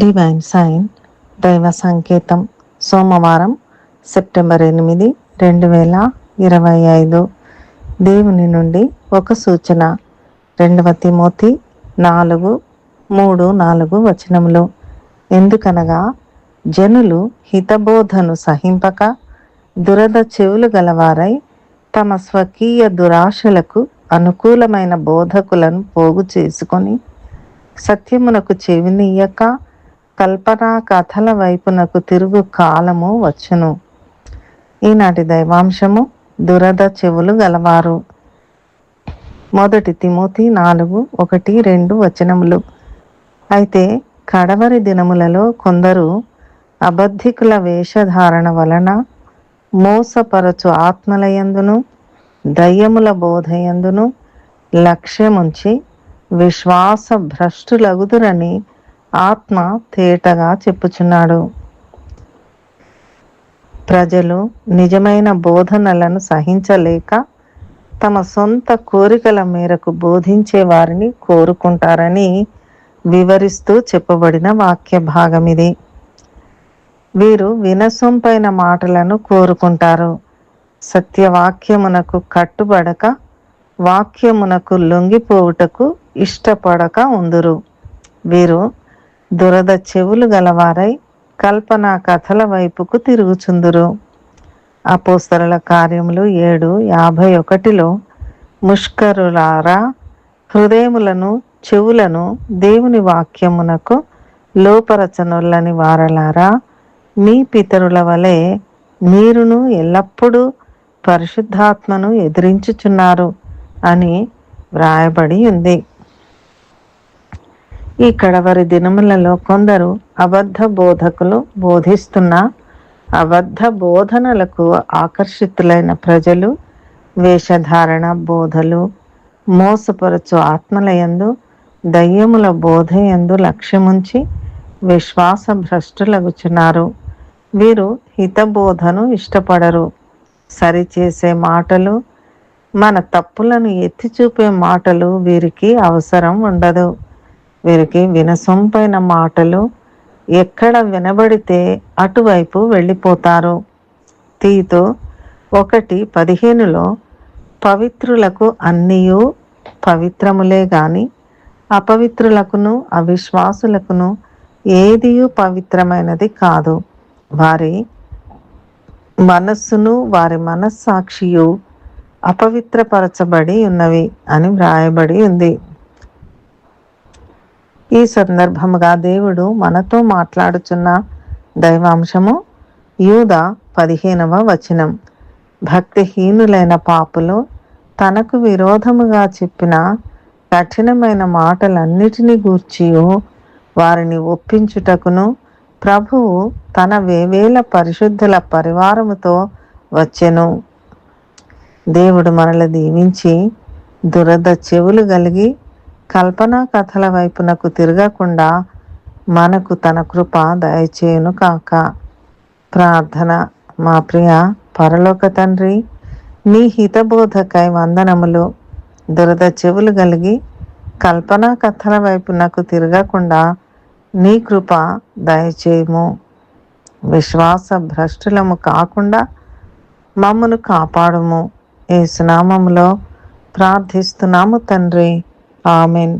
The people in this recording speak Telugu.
డివైన్ సైన్ దైవ సంకేతం సోమవారం సెప్టెంబర్ ఎనిమిది రెండు వేల ఇరవై ఐదు. దేవుని నుండి ఒక సూచన రెండవ తిమోతి నాలుగు మూడు నాలుగు వచనములు. ఎందుకనగా జనులు హితబోధను సహింపక దురద చెవులు గలవారై తమ స్వకీయ దురాశలకు అనుకూలమైన బోధకులను పోగు చేసుకొని సత్యమునకు చెవినీయక కల్పనా కథల వైపునకు తిరుగు కాలము వచ్చును. ఈనాటి దైవాంశము దురద చెవులు గలవారు. మొదటి తిమోతి నాలుగు ఒకటి రెండు వచనములు. అయితే కడవరి దినములలో కొందరు అబద్ధికుల వేషధారణ వలన మోసపరచు ఆత్మలయందును దయ్యముల బోధయందును లక్ష్యముంచి విశ్వాస భ్రష్టులగుదురని ఆత్మ తేటగా చెప్పుచున్నాడు. ప్రజలు నిజమైన బోధనలను సహించలేక తమ సొంత కోరికల మేరకు బోధించే వారిని కోరుకుంటారని వివరిస్తూ చెప్పబడిన వాక్య భాగం ఇది వీరు వినసొంపైన మాటలను కోరుకుంటారు. సత్యవాక్యమునకు కట్టుబడక వాక్యమునకు లొంగిపోవుటకు ఇష్టపడక ఉందురు. వీరు దురద చెవులు గలవారై కల్పన కథల వైపుకు తిరుగుచుందురు. అపోస్తరుల కార్యములు ఏడు యాభై ఒకటిలో ముష్కరులారా హృదయములను చెవులను దేవుని వాక్యమునకు లోపరచనులని వారలారా మీ పితరుల వలె మీరును ఎల్లప్పుడూ పరిశుద్ధాత్మను ఎదిరించుచున్నారు అని వ్రాయబడి ఉంది. ఈ కడవరి దినములలో కొందరు అబద్ధ బోధకులు బోధిస్తున్న అబద్ధ బోధనలకు ఆకర్షితులైన ప్రజలు వేషధారణ బోధలు మోసపరచు ఆత్మలయందు దయ్యముల బోధయందు లక్ష్యముంచి విశ్వాస భ్రష్టులగుచున్నారు వీరు హితబోధను ఇష్టపడరు. సరిచేసే మాటలు మన తప్పులను ఎత్తి చూపే మాటలు వీరికి అవసరం ఉండదు. వీరికి వినసొంపైన మాటలు ఎక్కడ వినబడితే అటువైపు వెళ్ళిపోతారు. తీతో ఒకటి పదిహేనులో పవిత్రులకు అన్నీయు పవిత్రములే గాని అపవిత్రులకును అవిశ్వాసులకును ఏదియు పవిత్రమైనది కాదు. వారి మనస్సును వారి మనస్సాక్షియు అపవిత్రపరచబడి ఉన్నవి అని వ్రాయబడి ఉంది. ఈ సందర్భముగా దేవుడు మనతో మాట్లాడుచున్న దైవాంశము యూద పదిహేనవ వచనం. భక్తిహీనులైన పాపులు తనకు విరోధముగా చెప్పిన కఠినమైన మాటలన్నిటినీ గూర్చియు వారిని ఒప్పించుటకును ప్రభువు తన వేవేల పరిశుద్ధుల పరివారముతో వచ్చెను. దేవుడు మనల్ని దీవించి దురద చెవులు కలిగి కల్పనా కథల వైపునకు తిరగకుండా మనకు తన కృప దయచేయును కాక. ప్రార్థన మా ప్రియ పరలోక తండ్రి నీ హితబోధకై వందనములు. దురద చెవులు కలిగి కల్పనా కథల వైపునకు తిరగకుండా నీ కృప దయచేయము. విశ్వాస భ్రష్టులము కాకుండా మమ్మను కాపాడుము. ఏ సునామములో ప్రార్థిస్తున్నాము తండ్రి. ஆமேன்